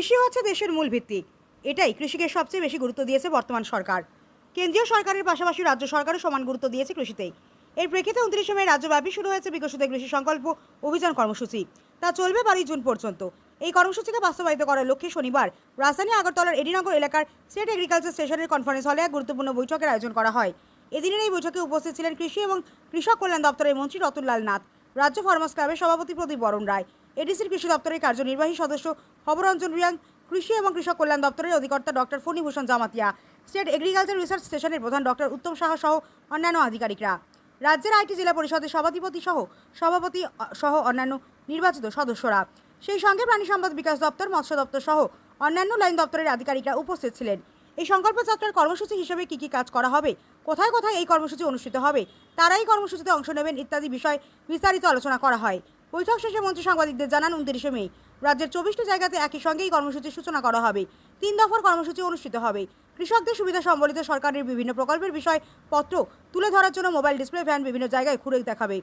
কৃষি হচ্ছে দেশের মূল ভিত্তি। এটাই কৃষিকে সবচেয়ে বেশি গুরুত্ব দিয়েছে বর্তমান সরকার। কেন্দ্রীয় সরকারের পাশাপাশি রাজ্য সরকারও সমান গুরুত্ব দিয়েছে কৃষিতেই। এর প্রেক্ষিতে উনত্রিশে মে রাজ্যব্যাপী শুরু হয়েছে বিকশিত কৃষি সংকল্প অভিযান কর্মসূচি। তা চলবে বারোই জুন পর্যন্ত। এই কর্মসূচিকে বাস্তবায়িত করার লক্ষ্যে শনিবার রাজধানী আগরতলার এডিনগর এলাকার স্টেট এগ্রিকালচার স্টেশনের কনফারেন্স হলে এক গুরুত্বপূর্ণ বৈঠকের আয়োজন করা হয়। এদিনের এই বৈঠকে উপস্থিত ছিলেন কৃষি এবং কৃষক কল্যাণ দপ্তরের মন্ত্রী রতনলাল নাথ, রাজ্য ফার্মার্স ক্লাবের সভাপতি প্রদীপ বরণ রায় এডিসির কৃষি দপ্তরের কার্যনির্বাহী সদস্য হবরঞ্জন রিয়াং, কৃষি এবং কৃষক কল্যাণ দপ্তরের অধিকর্তা doctor Phanibhushan Jamatia, state agriculture research স্টেশনের প্রধান ডক্টর উত্তম সাহা সহ অন্যান্য আধিকারিকরা। রাজ্যের আইটি জেলা পরিষদের সভাধিপতি সহ সভাপতি সহ অন্যান্য নির্বাচিত সদস্যরা। সেই সঙ্গে প্রাণী সম্পদ বিকাশ দপ্তর, মৎস্য দপ্তর সহ অন্যান্য লাইন দপ্তরের আধিকারিকরা উপস্থিত ছিলেন। এই সংকল্প যাত্রার কর্মসূচি হিসেবে কী কী কাজ করা হবে, কোথায় কোথায় এই কর্মসূচি অনুষ্ঠিত হবে, তারাই কর্মসূচিতে অংশ নেবেন ইত্যাদি বিষয় বিস্তারিত আলোচনা করা হয়। বৈঠক শেষে মন্ত্রী সাংবাদিকদের জানান উনত্রিশে মে। রাজ্যের চব্বিশটি জায়গাতে একই সঙ্গে এই কর্মসূচির সূচনা করা হবে। তিন দফার কর্মসূচি অনুষ্ঠিত হবে। কৃষকদের সুবিধা সম্বলিত সরকারের বিভিন্ন প্রকল্পের বিষয় পত্র তুলে ধরার জন্য মোবাইল ডিসপ্লে ভ্যান বিভিন্ন জায়গায় ঘুরে দেখাবে।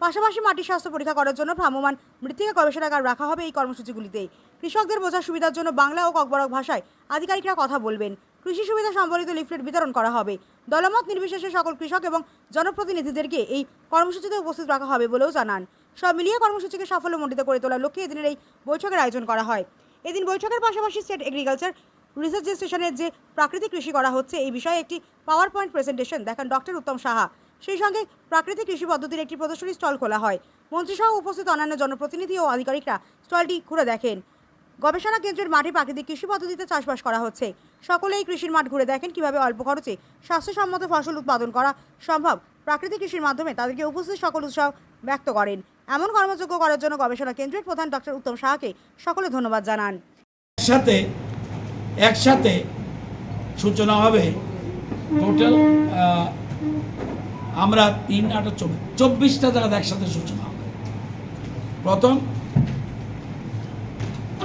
পাশাপাশি মাটির স্বাস্থ্য পরীক্ষা করার জন্য ভ্রাম্যমান মৃত্তিকা গবেষণাগার রাখা হবে এই কর্মসূচিগুলিতে। কৃষকদের বোঝার সুবিধার জন্য বাংলা ও ককবরক ভাষায় আধিকারিকরা কথা বলবেন। কৃষি সুবিধা সম্বলিত লিফলেট বিতরণ করা হবে। দলমত নির্বিশেষে সকল কৃষক এবং জনপ্রতিনিধিদেরকে এই কর্মসূচিতে উপস্থিত রাখা হবে বলেও জানান। সব মিলিয়ে কর্মসূচিকে সাফল্যমণ্ডিত করে তোলার লক্ষ্যে এদিনের এই বৈঠকের আয়োজন করা হয়। এদিন বৈঠকের পাশাপাশি স্টেট এগ্রিকালচার রিসার্চ স্টেশনের যে প্রাকৃতিক কৃষি করা হচ্ছে, এই বিষয়ে একটি পাওয়ার পয়েন্ট প্রেজেন্টেশন দেখান ডক্টর উত্তম সাহা। সেই সঙ্গে প্রাকৃতিক কৃষি পদ্ধতির একটি প্রদর্শনী স্টল খোলা হয়। মন্ত্রীসহ উপস্থিত অন্যান্য জনপ্রতিনিধি ও আধিকারিকরা স্টলটি ঘুরে দেখেন। গবেষণা কেন্দ্রের মাঠে প্রাকৃতিক কৃষি পদ্ধতিতে চাষবাস করা হচ্ছে। সকলেই কৃষির মাঠ ঘুরে দেখেন কীভাবে অল্প খরচে স্বাস্থ্যসম্মত ফসল উৎপাদন করা সম্ভব। প্রাকৃতিক কৃষির মাধ্যমে তাদেরকে উপস্থিত সকল উৎসাহ ব্যক্ত করেন। এমন কর্মযোগ্য করার জন্য গবেষণা কেন্দ্রের প্রধান ডক্টর উত্তম সাহাকে সকলে ধন্যবাদ জানান। একসাথে একসাথে সূচনা হবে। টোটাল আমরা তিন আট চব্বিশ চব্বিশটা জায়গাতে একসাথে সূচনা হবে। প্রথম,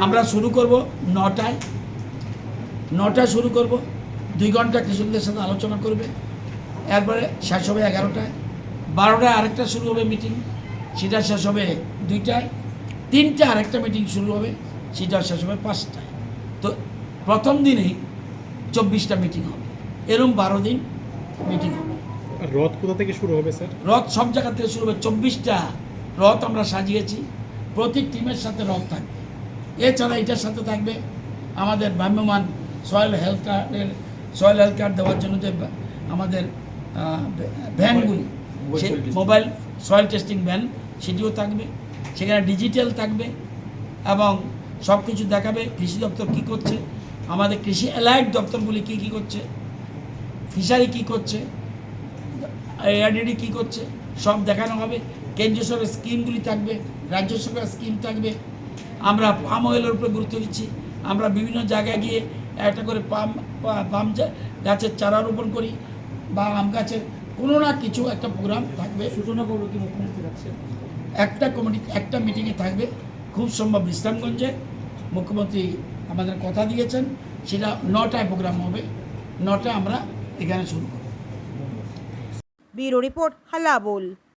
আমরা শুরু করব নটায়। নটায় শুরু করব। দুই ঘণ্টা কৃষকদের সাথে আলোচনা করবে। এরপরে শেষ হবে এগারোটায়। বারোটায় আরেকটা শুরু হবে মিটিং। সেটা শেষ হবে দুইটায়। তিনটে আরেকটা মিটিং শুরু হবে সেটা শেষ হবে পাঁচটায়। তো প্রথম দিনেই চব্বিশটা মিটিং হবে। এরম বারো দিন মিটিং হবে। রথ কোথা থেকে শুরু হবে স্যার? রথ সব জায়গা থেকে শুরু হবে। চব্বিশটা রথ আমরা সাজিয়েছি। প্রতি টিমের সাথে রথ থাকবে। এছাড়া এটার সাথে থাকবে আমাদের ভ্রাম্যমান সয়েল হেলথ কার্ডের সয়েল হেলথ কার্ড দেওয়ার জন্য যে আমাদের ভ্যানগুলি। সে মোবাইল সয়েল টেস্টিং ভ্যান সেটিও থাকবে। সেখানে ডিজিটাল থাকবে এবং সব কিছু দেখাবে কৃষি দপ্তর কী করছে আমাদের কৃষি অ্যালাইড দপ্তরগুলি কী কী করছে ফিশারি কী করছে এআরডিডি কী করছে সব দেখানো হবে। কেন্দ্রীয় সরকারের স্কিমগুলি থাকবে রাজ্য সরকারের স্কিম থাকবে। আমরা পাম অয়েলের উপরে গুরুত্ব দিচ্ছি। আমরা বিভিন্ন জায়গায় গিয়ে একটা করে পাম পাম গাছের চারা রোপণ করি বা আম গাছের কোনো না কিছু একটা প্রোগ্রাম থাকবে। সূচনা করব কি মুখ্যমন্ত্রী রাখছে একটা কমিটি একটা মিটিংয়ে থাকবে। খুব সম্ভব বিশ্রামগঞ্জে। মুখ্যমন্ত্রী আমাদের কথা দিয়েছেন সেটা নটায় প্রোগ্রাম হবে। নটায় আমরা এখানে শুরু করব। Bureau report হালাবুল। বোল